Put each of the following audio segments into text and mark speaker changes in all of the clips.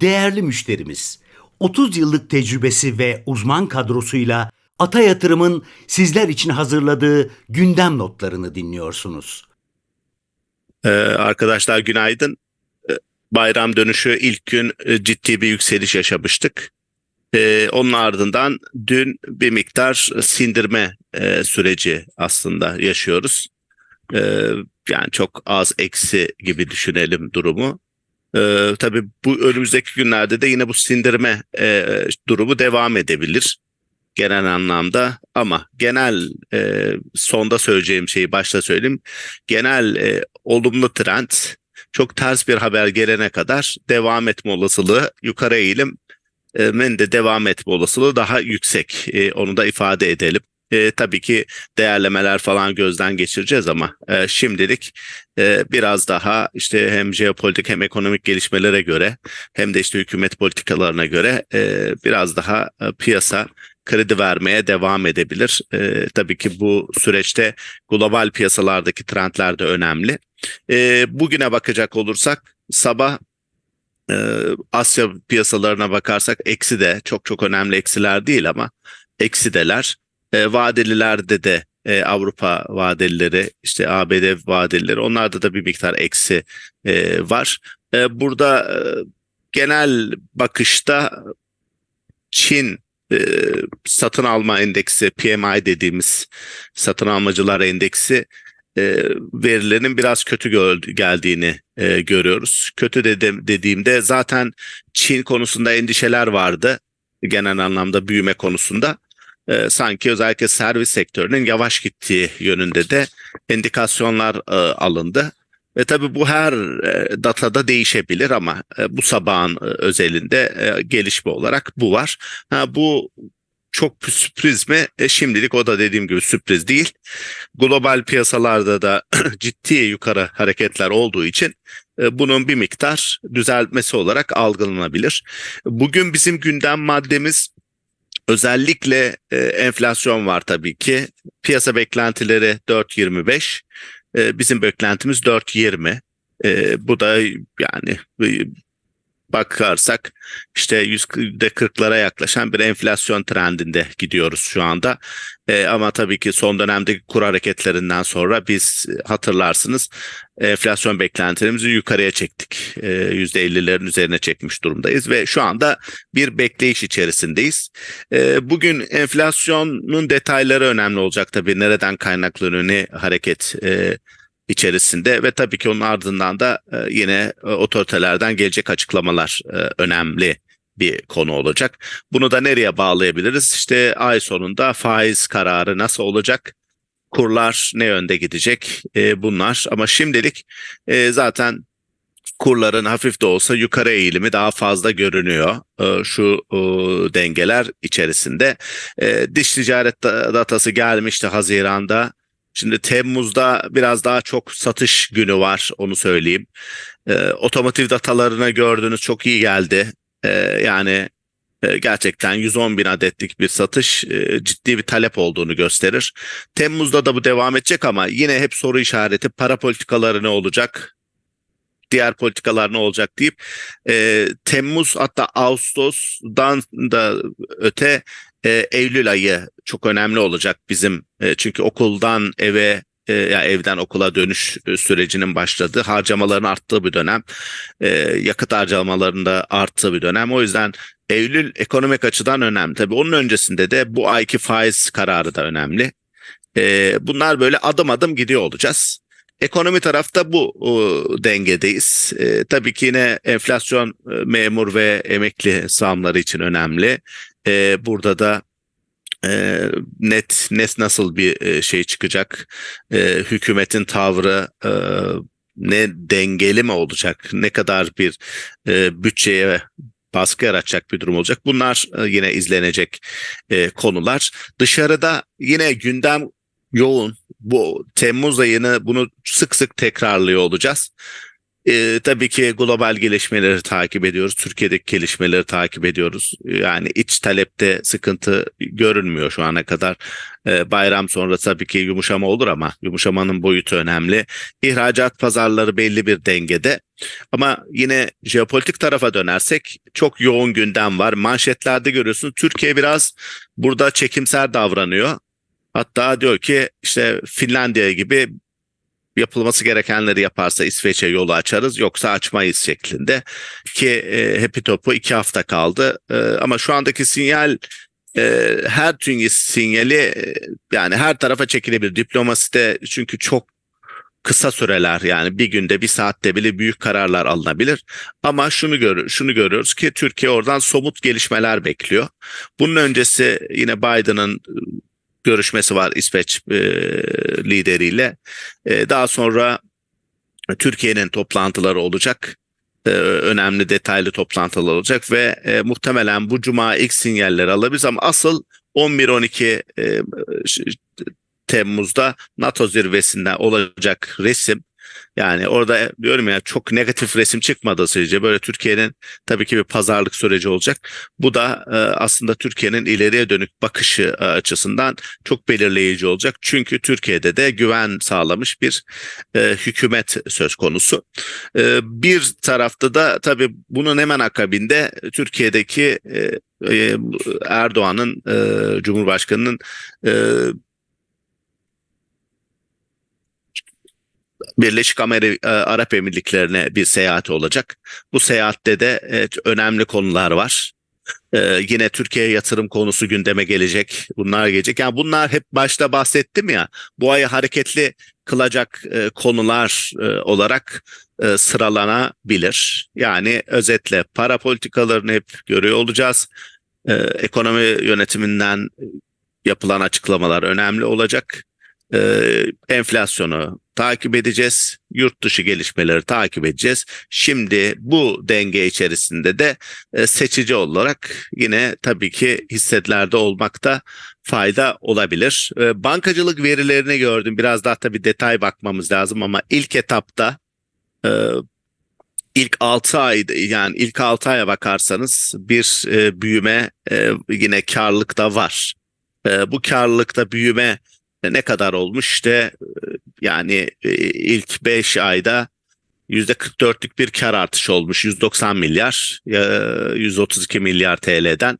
Speaker 1: değerli müşterimiz. 30 yıllık tecrübesi ve uzman kadrosuyla Ata Yatırım'ın sizler için hazırladığı gündem notlarını dinliyorsunuz.
Speaker 2: Ee, arkadaşlar günaydın. Ee, Bayram dönüşü ilk gün e, ciddi bir yükseliş yaşamıştık. Ee, onun ardından dün bir miktar sindirme e, süreci aslında yaşıyoruz. Ee, yani çok az eksi gibi düşünelim durumu. Ee, tabii bu önümüzdeki günlerde de yine bu sindirme e, durumu devam edebilir genel anlamda ama genel e, sonda söyleyeceğim şeyi başta söyleyeyim. Genel e, olumlu trend çok ters bir haber gelene kadar devam etme olasılığı yukarı eğilim e, men de devam etme olasılığı daha yüksek. E, onu da ifade edelim. E, tabii ki değerlemeler falan gözden geçireceğiz ama e, şimdilik e, biraz daha işte hem jeopolitik hem ekonomik gelişmelere göre hem de işte hükümet politikalarına göre e, biraz daha e, piyasa kredi vermeye devam edebilir. E, tabii ki bu süreçte global piyasalardaki trendler de önemli. E, bugüne bakacak olursak sabah e, Asya piyasalarına bakarsak eksi de çok çok önemli eksiler değil ama eksideler. E, vadelilerde de e, Avrupa vadelileri işte ABD vadelileri onlarda da bir miktar eksi e, var. E, burada e, genel bakışta Çin e, satın alma endeksi PMI dediğimiz satın almacılar endeksi e, verilerinin biraz kötü geldiğini e, görüyoruz. Kötü dedim, dediğimde zaten Çin konusunda endişeler vardı genel anlamda büyüme konusunda. E, sanki özellikle servis sektörünün yavaş gittiği yönünde de indikasyonlar e, alındı. Ve tabii bu her e, datada değişebilir ama e, bu sabahın e, özelinde e, gelişme olarak bu var. Ha, bu çok sürpriz mi? E, şimdilik o da dediğim gibi sürpriz değil. Global piyasalarda da ciddi yukarı hareketler olduğu için e, bunun bir miktar düzeltmesi olarak algılanabilir. Bugün bizim gündem maddemiz özellikle e, enflasyon var tabii ki. Piyasa beklentileri 4.25. E, bizim beklentimiz 4.20. E, bu da yani bakarsak işte yüzde kırklara yaklaşan bir enflasyon trendinde gidiyoruz şu anda. E, ama tabii ki son dönemdeki kur hareketlerinden sonra biz hatırlarsınız enflasyon beklentilerimizi yukarıya çektik. E, yüzde 50'lerin üzerine çekmiş durumdayız ve şu anda bir bekleyiş içerisindeyiz. E, bugün enflasyonun detayları önemli olacak tabii. Nereden kaynaklanıyor, ne hareket e, içerisinde ve tabii ki onun ardından da e, yine e, otoritelerden gelecek açıklamalar e, önemli bir konu olacak. Bunu da nereye bağlayabiliriz? İşte ay sonunda faiz kararı nasıl olacak? Kurlar ne yönde gidecek? bunlar ama şimdilik zaten kurların hafif de olsa yukarı eğilimi daha fazla görünüyor şu dengeler içerisinde. Dış ticaret datası gelmişti Haziran'da. Şimdi Temmuz'da biraz daha çok satış günü var onu söyleyeyim. E, otomotiv datalarına gördüğünüz çok iyi geldi. E, yani e, gerçekten 110 bin adetlik bir satış e, ciddi bir talep olduğunu gösterir. Temmuz'da da bu devam edecek ama yine hep soru işareti para politikaları ne olacak? diğer politikalar ne olacak deyip e, Temmuz hatta Ağustos'dan da öte e, Eylül ayı çok önemli olacak bizim e, çünkü okuldan eve e, yani evden okula dönüş e, sürecinin başladığı, harcamaların arttığı bir dönem, e, yakıt harcamalarında arttığı bir dönem. O yüzden Eylül ekonomik açıdan önemli. Tabii onun öncesinde de bu ayki faiz kararı da önemli. E, bunlar böyle adım adım gidiyor olacağız. Ekonomi tarafta bu o, dengedeyiz. E, tabii ki yine enflasyon e, memur ve emekli zamları için önemli. E, burada da e, net net nasıl bir e, şey çıkacak? E, hükümetin tavrı e, ne dengeli mi olacak? Ne kadar bir e, bütçeye baskı yaratacak bir durum olacak. Bunlar e, yine izlenecek e, konular. Dışarıda yine gündem yoğun. Bu Temmuz ayını bunu sık sık tekrarlıyor olacağız. Ee, tabii ki global gelişmeleri takip ediyoruz. Türkiye'deki gelişmeleri takip ediyoruz. Yani iç talepte sıkıntı görünmüyor şu ana kadar. Ee, bayram sonra tabii ki yumuşama olur ama yumuşamanın boyutu önemli. İhracat pazarları belli bir dengede. Ama yine jeopolitik tarafa dönersek çok yoğun gündem var. Manşetlerde görüyorsun Türkiye biraz burada çekimser davranıyor. Hatta diyor ki işte Finlandiya gibi yapılması gerekenleri yaparsa İsveç'e yolu açarız yoksa açmayız şeklinde. Ki e, Happy Top'u iki hafta kaldı. E, ama şu andaki sinyal e, her tüm sinyali e, yani her tarafa çekilebilir. Diplomaside çünkü çok kısa süreler yani bir günde bir saatte bile büyük kararlar alınabilir. Ama şunu gör şunu görüyoruz ki Türkiye oradan somut gelişmeler bekliyor. Bunun öncesi yine Biden'ın görüşmesi var İsveç e, lideriyle. E, daha sonra Türkiye'nin toplantıları olacak. E, önemli detaylı toplantılar olacak ve e, muhtemelen bu cuma ilk sinyalleri alabiliriz ama asıl 11-12 e, Temmuz'da NATO zirvesinde olacak resim yani orada diyorum ya çok negatif resim çıkmadığı sürece böyle Türkiye'nin tabii ki bir pazarlık süreci olacak. Bu da e, aslında Türkiye'nin ileriye dönük bakışı e, açısından çok belirleyici olacak. Çünkü Türkiye'de de güven sağlamış bir e, hükümet söz konusu. E, bir tarafta da tabii bunun hemen akabinde Türkiye'deki e, e, Erdoğan'ın e, Cumhurbaşkanı'nın e, Birleşik Amerika, Arap Emirlikleri'ne bir seyahat olacak. Bu seyahatte de evet, önemli konular var. Ee, yine Türkiye yatırım konusu gündeme gelecek. Bunlar gelecek. Yani bunlar hep başta bahsettim ya. Bu ayı hareketli kılacak e, konular e, olarak e, sıralanabilir. Yani özetle para politikalarını hep görüyor olacağız. E, ekonomi yönetiminden yapılan açıklamalar önemli olacak. E, enflasyonu takip edeceğiz. Yurt dışı gelişmeleri takip edeceğiz. Şimdi bu denge içerisinde de e, seçici olarak yine tabii ki hissetlerde olmakta fayda olabilir. E, bankacılık verilerini gördüm. Biraz daha tabii detay bakmamız lazım ama ilk etapta e, ilk 6 ay yani ilk 6 aya bakarsanız bir büyüme yine karlılıkta var. Bu karlılıkta büyüme ne kadar olmuş işte yani e, ilk 5 ayda %44'lük bir kar artışı olmuş. 190 milyar, 132 milyar TL'den.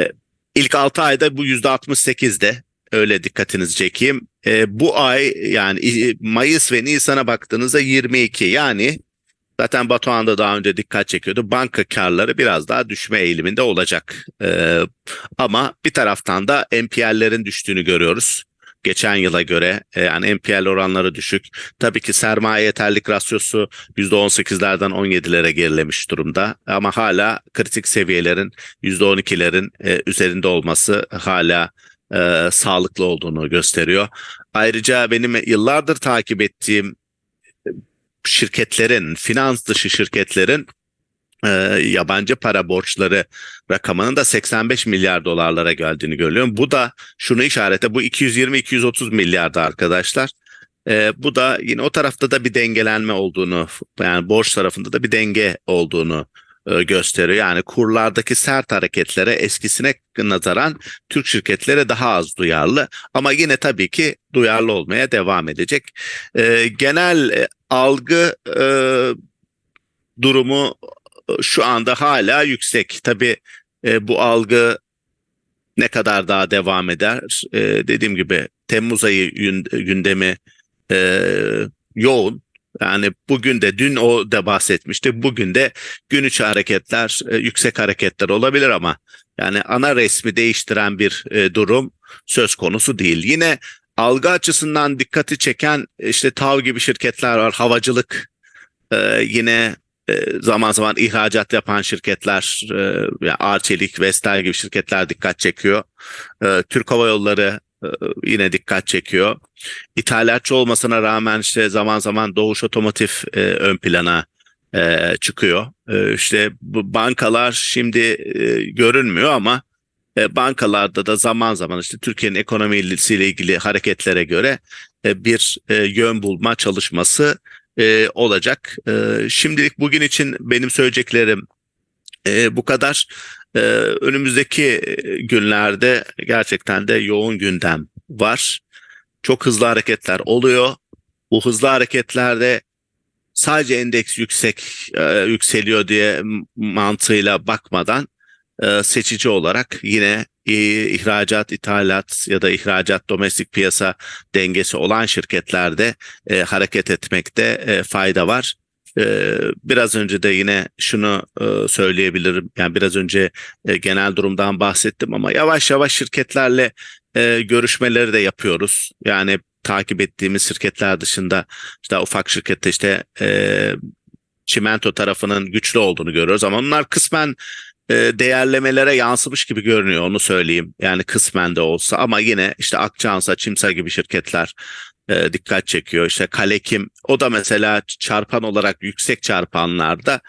Speaker 2: E, ilk 6 ayda bu %68'de. Öyle dikkatinizi çekeyim. E, bu ay yani Mayıs ve Nisan'a baktığınızda 22 yani zaten Batuhan da daha önce dikkat çekiyordu. Banka karları biraz daha düşme eğiliminde olacak. ama bir taraftan da NPL'lerin düştüğünü görüyoruz geçen yıla göre e, yani NPL oranları düşük. Tabii ki sermaye yeterlik rasyosu %18'lerden 17'lere gerilemiş durumda ama hala kritik seviyelerin %12'lerin e, üzerinde olması hala e, sağlıklı olduğunu gösteriyor. Ayrıca benim yıllardır takip ettiğim şirketlerin, finans dışı şirketlerin e, yabancı para borçları rakamının da 85 milyar dolarlara geldiğini görüyorum. Bu da şunu işarete bu 220-230 milyarda arkadaşlar. E, bu da yine o tarafta da bir dengelenme olduğunu yani borç tarafında da bir denge olduğunu e, gösteriyor. Yani kurlardaki sert hareketlere eskisine nazaran Türk şirketleri daha az duyarlı ama yine tabii ki duyarlı olmaya devam edecek. E, genel e, algı e, durumu şu anda hala yüksek. Tabii e, bu algı ne kadar daha devam eder? E, dediğim gibi Temmuz ayı gündemi e, yoğun. Yani bugün de dün o da bahsetmişti. Bugün de gün içi hareketler, e, yüksek hareketler olabilir ama yani ana resmi değiştiren bir e, durum söz konusu değil. Yine algı açısından dikkati çeken işte TAV gibi şirketler var, havacılık e, yine zaman zaman ihracat yapan şirketler, e, Arçelik, Vestel gibi şirketler dikkat çekiyor. E, Türk Hava Yolları yine dikkat çekiyor. İthalatçı olmasına rağmen işte zaman zaman Doğuş Otomotiv ön plana çıkıyor. İşte bankalar şimdi görünmüyor ama bankalarda da zaman zaman işte Türkiye'nin ekonomisiyle ilgili hareketlere göre bir yön bulma çalışması e, olacak. E, şimdilik bugün için benim söyleyeceklerim e, bu kadar. E, önümüzdeki e, günlerde gerçekten de yoğun gündem var. Çok hızlı hareketler oluyor. Bu hızlı hareketlerde sadece endeks yüksek e, yükseliyor diye mantığıyla bakmadan e, seçici olarak yine ihracat, ithalat ya da ihracat domestik piyasa dengesi olan şirketlerde e, hareket etmekte e, fayda var. E, biraz önce de yine şunu e, söyleyebilirim. Yani biraz önce e, genel durumdan bahsettim ama yavaş yavaş şirketlerle e, görüşmeleri de yapıyoruz. Yani takip ettiğimiz şirketler dışında işte ufak şirkette işte e, çimento tarafının güçlü olduğunu görüyoruz ama onlar kısmen değerlemelere yansımış gibi görünüyor onu söyleyeyim. Yani kısmen de olsa ama yine işte Akçansa, Çimsa gibi şirketler e, dikkat çekiyor. İşte Kalekim o da mesela çarpan olarak yüksek çarpanlarda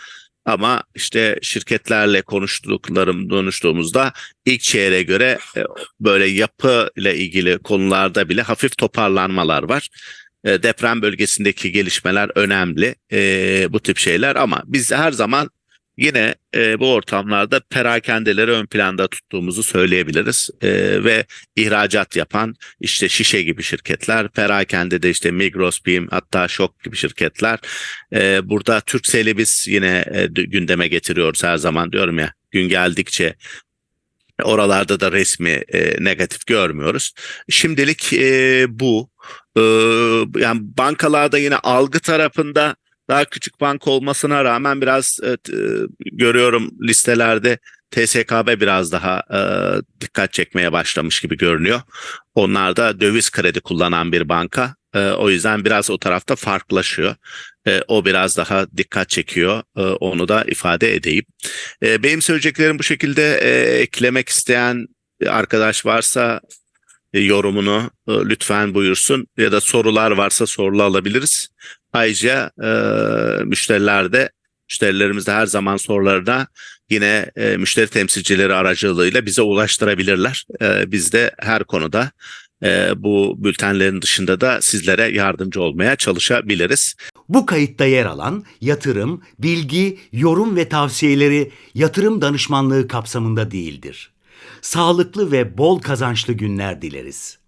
Speaker 2: ama işte şirketlerle konuştuklarım konuştuğumuzda ilk çeyreğe göre e, böyle yapı ile ilgili konularda bile hafif toparlanmalar var. E, deprem bölgesindeki gelişmeler önemli e, bu tip şeyler ama biz her zaman yine e, bu ortamlarda perakendeleri ön planda tuttuğumuzu söyleyebiliriz. E, ve ihracat yapan işte şişe gibi şirketler perakende de işte Migros, BİM hatta Şok gibi şirketler. E, burada Türkcell'i biz yine e, gündeme getiriyoruz her zaman diyorum ya gün geldikçe oralarda da resmi e, negatif görmüyoruz. Şimdilik e, bu. E, yani bankalarda yine algı tarafında daha küçük banka olmasına rağmen biraz e, e, görüyorum listelerde TSKB biraz daha e, dikkat çekmeye başlamış gibi görünüyor. Onlar da döviz kredi kullanan bir banka. E, o yüzden biraz o tarafta farklılaşıyor. E, o biraz daha dikkat çekiyor. E, onu da ifade edeyim. E, benim söyleyeceklerim bu şekilde e, eklemek isteyen arkadaş varsa e, yorumunu e, lütfen buyursun ya da sorular varsa sorular alabiliriz. Ayrıca e, müşteriler de müşterilerimiz de her zaman sorularına yine e, müşteri temsilcileri aracılığıyla bize ulaştırabilirler. E, biz de her konuda e, bu bültenlerin dışında da sizlere yardımcı olmaya çalışabiliriz.
Speaker 1: Bu kayıtta yer alan yatırım, bilgi, yorum ve tavsiyeleri yatırım danışmanlığı kapsamında değildir. Sağlıklı ve bol kazançlı günler dileriz.